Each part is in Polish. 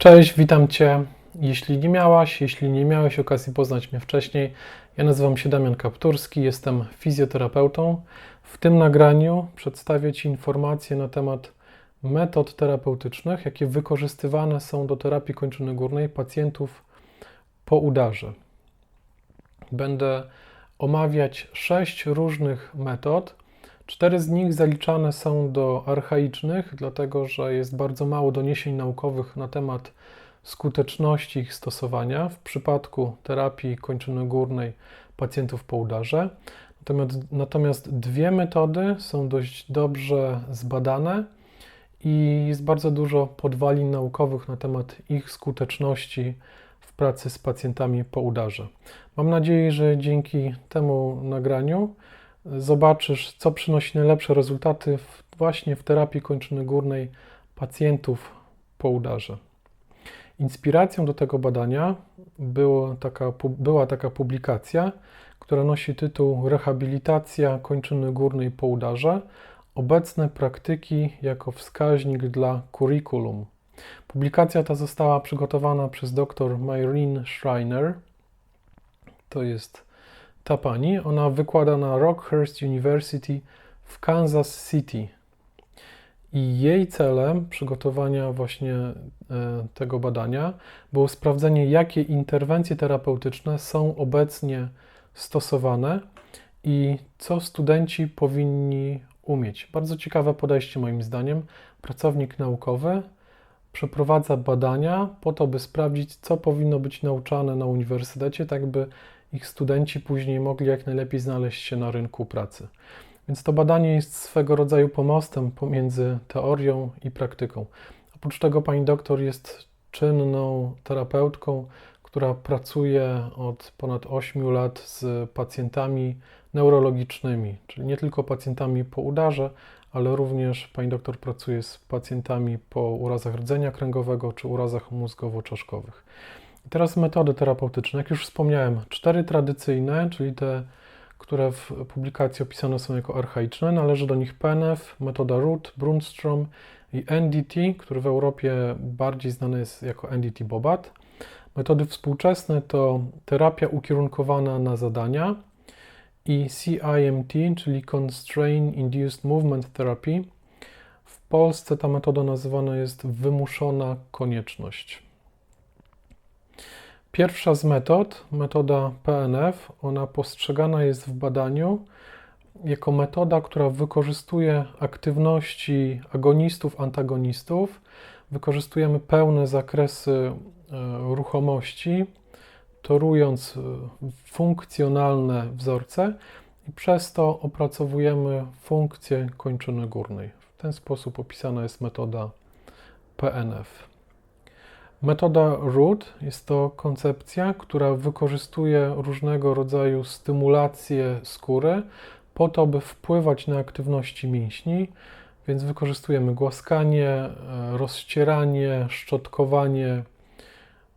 Cześć, witam Cię. Jeśli nie miałaś, jeśli nie miałeś okazji poznać mnie wcześniej, ja nazywam się Damian Kapturski, jestem fizjoterapeutą. W tym nagraniu przedstawię Ci informacje na temat metod terapeutycznych, jakie wykorzystywane są do terapii kończyny górnej pacjentów po udarze. Będę omawiać sześć różnych metod. Cztery z nich zaliczane są do archaicznych, dlatego że jest bardzo mało doniesień naukowych na temat skuteczności ich stosowania w przypadku terapii kończyny górnej pacjentów po udarze. Natomiast, natomiast dwie metody są dość dobrze zbadane i jest bardzo dużo podwalin naukowych na temat ich skuteczności w pracy z pacjentami po udarze. Mam nadzieję, że dzięki temu nagraniu zobaczysz, co przynosi najlepsze rezultaty właśnie w terapii kończyny górnej pacjentów po udarze. Inspiracją do tego badania było taka, była taka publikacja, która nosi tytuł Rehabilitacja kończyny górnej po udarze obecne praktyki jako wskaźnik dla curriculum. Publikacja ta została przygotowana przez dr Myrene Schreiner. To jest ta pani. Ona wykłada na Rockhurst University w Kansas City. I jej celem przygotowania właśnie e, tego badania było sprawdzenie, jakie interwencje terapeutyczne są obecnie stosowane i co studenci powinni umieć. Bardzo ciekawe podejście, moim zdaniem. Pracownik naukowy przeprowadza badania po to, by sprawdzić, co powinno być nauczane na uniwersytecie, tak by ich studenci później mogli jak najlepiej znaleźć się na rynku pracy. Więc to badanie jest swego rodzaju pomostem pomiędzy teorią i praktyką. Oprócz tego pani doktor jest czynną terapeutką, która pracuje od ponad 8 lat z pacjentami neurologicznymi, czyli nie tylko pacjentami po udarze, ale również pani doktor pracuje z pacjentami po urazach rdzenia kręgowego czy urazach mózgowo-czaszkowych. Teraz metody terapeutyczne. Jak już wspomniałem, cztery tradycyjne, czyli te, które w publikacji opisane są jako archaiczne. Należy do nich PNF, metoda Root, Brunstrom i NDT, który w Europie bardziej znany jest jako NDT Bobat. Metody współczesne to terapia ukierunkowana na zadania i CIMT, czyli Constraint Induced Movement Therapy. W Polsce ta metoda nazywana jest wymuszona konieczność. Pierwsza z metod, metoda PNF, ona postrzegana jest w badaniu jako metoda, która wykorzystuje aktywności agonistów, antagonistów. Wykorzystujemy pełne zakresy e, ruchomości, torując e, funkcjonalne wzorce i przez to opracowujemy funkcję kończyny górnej. W ten sposób opisana jest metoda PNF. Metoda ROOT jest to koncepcja, która wykorzystuje różnego rodzaju stymulacje skóry po to, by wpływać na aktywności mięśni, więc wykorzystujemy głaskanie, e, rozcieranie, szczotkowanie,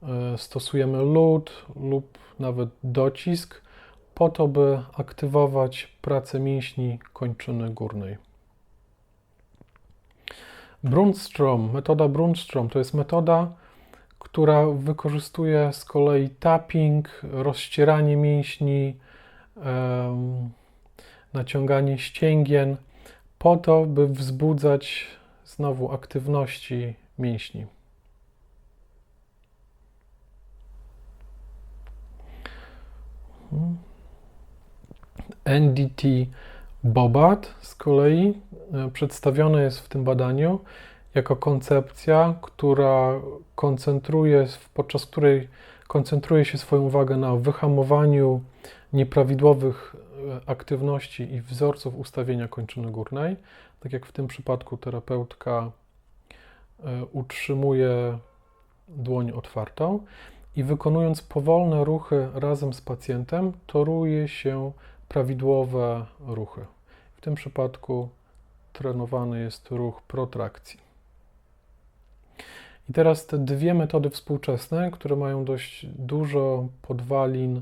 e, stosujemy lód lub nawet docisk po to, by aktywować pracę mięśni kończyny górnej. Brunstrom, metoda Brunstrom to jest metoda, która wykorzystuje z kolei tapping, rozcieranie mięśni, naciąganie ścięgien, po to, by wzbudzać znowu aktywności mięśni. NDT Bobat z kolei e, przedstawione jest w tym badaniu jako koncepcja, która koncentruje, podczas której koncentruje się swoją uwagę na wyhamowaniu nieprawidłowych e, aktywności i wzorców ustawienia kończyny górnej. Tak jak w tym przypadku terapeutka e, utrzymuje dłoń otwartą i wykonując powolne ruchy razem z pacjentem, toruje się prawidłowe ruchy. W tym przypadku trenowany jest ruch protrakcji. I teraz te dwie metody współczesne, które mają dość dużo podwalin e,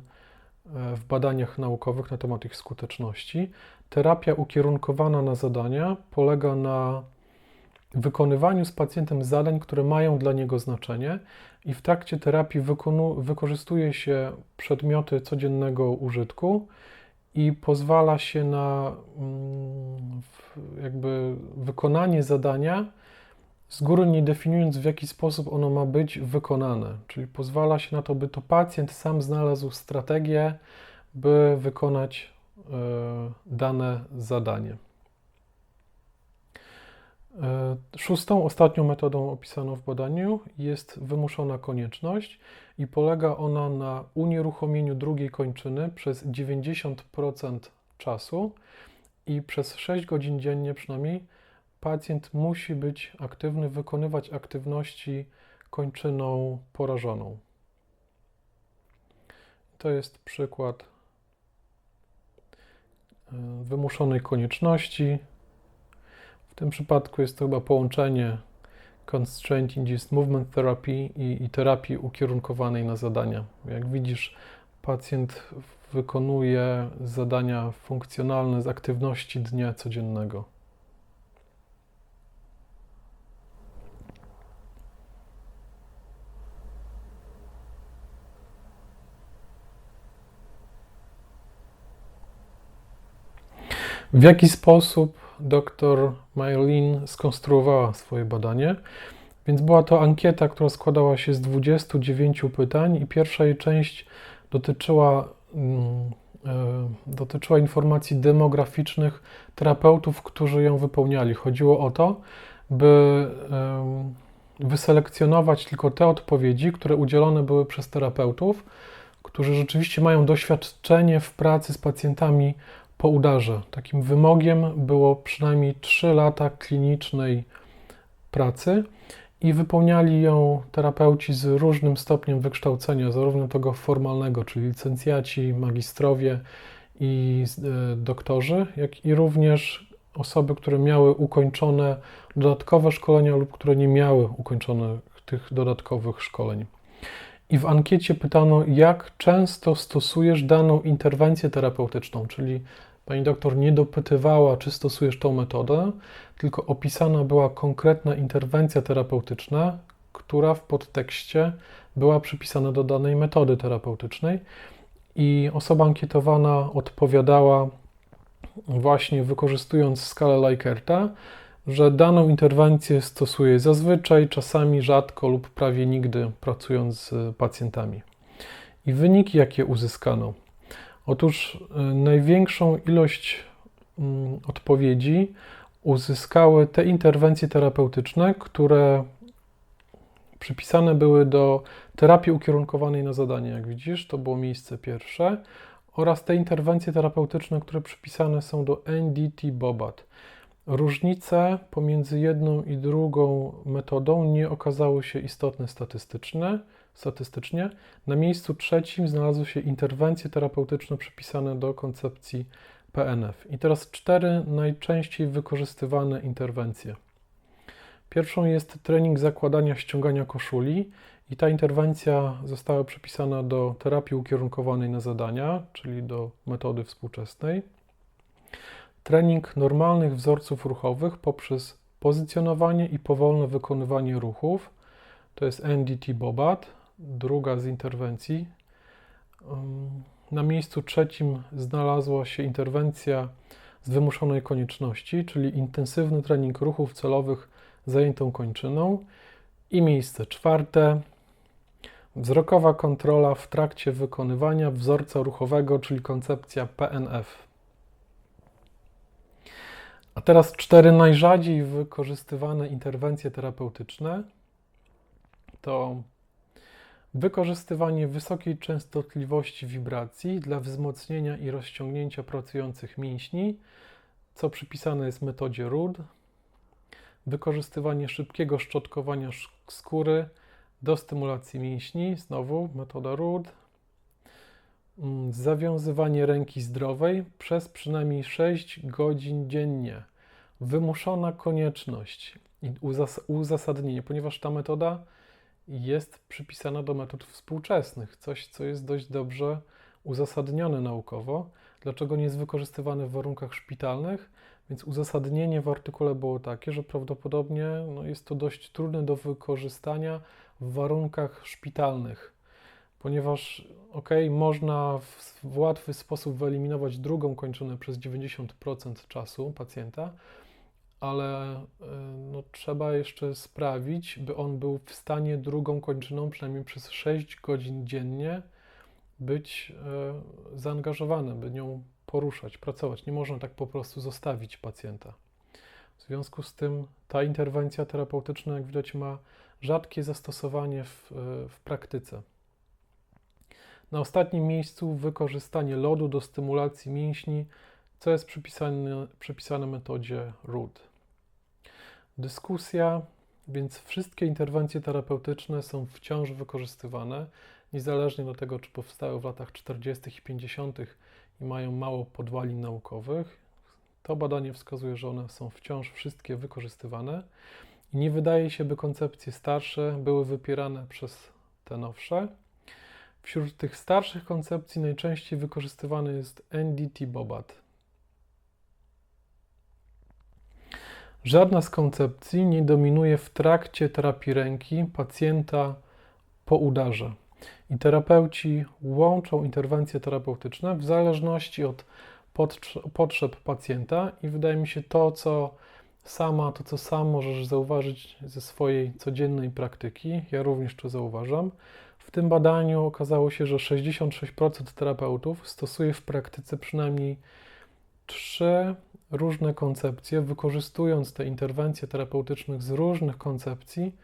w badaniach naukowych na temat ich skuteczności. Terapia ukierunkowana na zadania polega na wykonywaniu z pacjentem zadań, które mają dla niego znaczenie, i w trakcie terapii wykorzystuje się przedmioty codziennego użytku i pozwala się na mm, jakby wykonanie zadania z góry nie definiując, w jaki sposób ono ma być wykonane. Czyli pozwala się na to, by to pacjent sam znalazł strategię, by wykonać y, dane zadanie. E, szóstą, ostatnią metodą opisaną w badaniu jest wymuszona konieczność i polega ona na unieruchomieniu drugiej kończyny przez 90% czasu i przez 6 godzin dziennie przynajmniej pacjent musi być aktywny, wykonywać aktywności kończyną porażoną. To jest przykład e, wymuszonej konieczności. W tym przypadku jest to chyba połączenie Constraint Induced Movement Therapy i, i terapii ukierunkowanej na zadania. Jak widzisz, pacjent wykonuje zadania funkcjonalne z aktywności dnia codziennego. W jaki sposób dr Maylin skonstruowała swoje badanie? Więc była to ankieta, która składała się z 29 pytań, i pierwsza jej część dotyczyła, mm, e, dotyczyła informacji demograficznych terapeutów, którzy ją wypełniali. Chodziło o to, by wyselekcjonować tylko te odpowiedzi, które udzielone były przez terapeutów, którzy rzeczywiście mają doświadczenie w pracy z pacjentami po udarze. Takim wymogiem było przynajmniej 3 lata klinicznej pracy i wypełniali ją terapeuci z różnym stopniem wykształcenia, zarówno tego formalnego, czyli licencjaci, magistrowie i e, doktorzy, jak i również osoby, które miały ukończone dodatkowe szkolenia lub które nie miały ukończonych tych dodatkowych szkoleń. I w ankiecie pytano, jak często stosujesz daną interwencję terapeutyczną, czyli Pani doktor nie dopytywała, czy stosujesz tą metodę, tylko opisana była konkretna interwencja terapeutyczna, która w podtekście była przypisana do danej metody terapeutycznej i osoba ankietowana odpowiadała właśnie wykorzystując skalę Likert, że daną interwencję stosuje zazwyczaj, czasami rzadko lub prawie nigdy pracując z pacjentami. I wyniki, jakie uzyskano. Otóż y, największą ilość mm, odpowiedzi uzyskały te interwencje terapeutyczne, które przypisane były do terapii ukierunkowanej na zadanie, jak widzisz, to było miejsce pierwsze, oraz te interwencje terapeutyczne, które przypisane są do NDT Bobat. Różnice pomiędzy jedną i drugą metodą nie okazały się istotne statystyczne statystycznie. Na miejscu trzecim znalazły się interwencje terapeutyczne przypisane do koncepcji PNF. I teraz cztery najczęściej wykorzystywane interwencje. Pierwszą jest trening zakładania ściągania koszuli i ta interwencja została przypisana do terapii ukierunkowanej na zadania, czyli do metody współczesnej. Trening normalnych wzorców ruchowych poprzez pozycjonowanie i powolne wykonywanie ruchów. To jest NDT Bobat druga z interwencji. Na miejscu trzecim znalazła się interwencja z wymuszonej konieczności, czyli intensywny trening ruchów celowych zajętą kończyną. I miejsce czwarte wzrokowa kontrola w trakcie wykonywania wzorca ruchowego, czyli koncepcja PNF. A teraz cztery najrzadziej wykorzystywane interwencje terapeutyczne to Wykorzystywanie wysokiej częstotliwości wibracji dla wzmocnienia i rozciągnięcia pracujących mięśni, co przypisane jest metodzie RUD. Wykorzystywanie szybkiego szczotkowania skóry do stymulacji mięśni, znowu metoda RUD. Mm, zawiązywanie ręki zdrowej przez przynajmniej 6 godzin dziennie. Wymuszona konieczność i uzasadnienie, ponieważ ta metoda jest przypisana do metod współczesnych, coś, co jest dość dobrze uzasadnione naukowo. Dlaczego nie jest wykorzystywane w warunkach szpitalnych? Więc uzasadnienie w artykule było takie, że prawdopodobnie no, jest to dość trudne do wykorzystania w warunkach szpitalnych, ponieważ ok, można w, łatwy sposób wyeliminować drugą kończynę przez 90% czasu pacjenta, ale y, no, trzeba jeszcze sprawić, by on był w stanie drugą kończyną przynajmniej przez 6 godzin dziennie być y, zaangażowany, by nią poruszać, pracować. Nie można tak po prostu zostawić pacjenta. W związku z tym ta interwencja terapeutyczna, jak widać, ma rzadkie zastosowanie w, w praktyce. Na ostatnim miejscu wykorzystanie lodu do stymulacji mięśni, co jest przypisane, przypisane metodzie RUD. Dyskusja, więc wszystkie interwencje terapeutyczne są wciąż wykorzystywane, niezależnie do tego, czy powstały w latach 40. i 50. i mają mało podwalin naukowych. To badanie wskazuje, że one są wciąż wszystkie wykorzystywane i nie wydaje się, by koncepcje starsze były wypierane przez te nowsze. Wśród tych starszych koncepcji najczęściej wykorzystywany jest NDT-BOBAT. Żadna z koncepcji nie dominuje w trakcie terapii ręki pacjenta po udarze. I terapeuci łączą interwencje terapeutyczne w zależności od potrzeb pacjenta, i wydaje mi się to, co sama, to co sam możesz zauważyć ze swojej codziennej praktyki, ja również to zauważam. W tym badaniu okazało się, że 66% terapeutów stosuje w praktyce przynajmniej trzy różne koncepcje, wykorzystując te interwencje terapeutyczne z różnych koncepcji,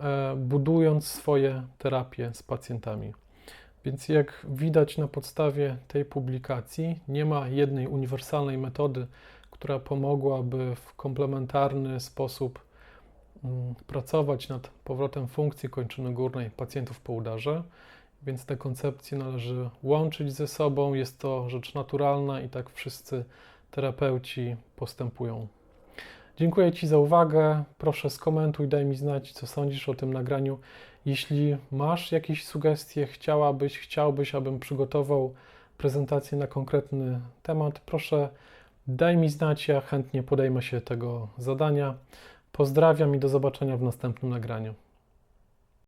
e, budując swoje terapie z pacjentami. Więc jak widać na podstawie tej publikacji, nie ma jednej uniwersalnej metody, która pomogłaby w komplementarny sposób pracować nad powrotem funkcji kończyny górnej pacjentów po udarze. Więc te koncepcje należy łączyć ze sobą. Jest to rzecz naturalna i tak wszyscy terapeuci postępują. Dziękuję Ci za uwagę. Proszę skomentuj, daj mi znać, co sądzisz o tym nagraniu. Jeśli masz jakieś sugestie, chciałabyś, chciałbyś, abym przygotował prezentację na konkretny temat, proszę daj mi znać, ja chętnie podejmę się tego zadania. Pozdrawiam i do zobaczenia w następnym nagraniu.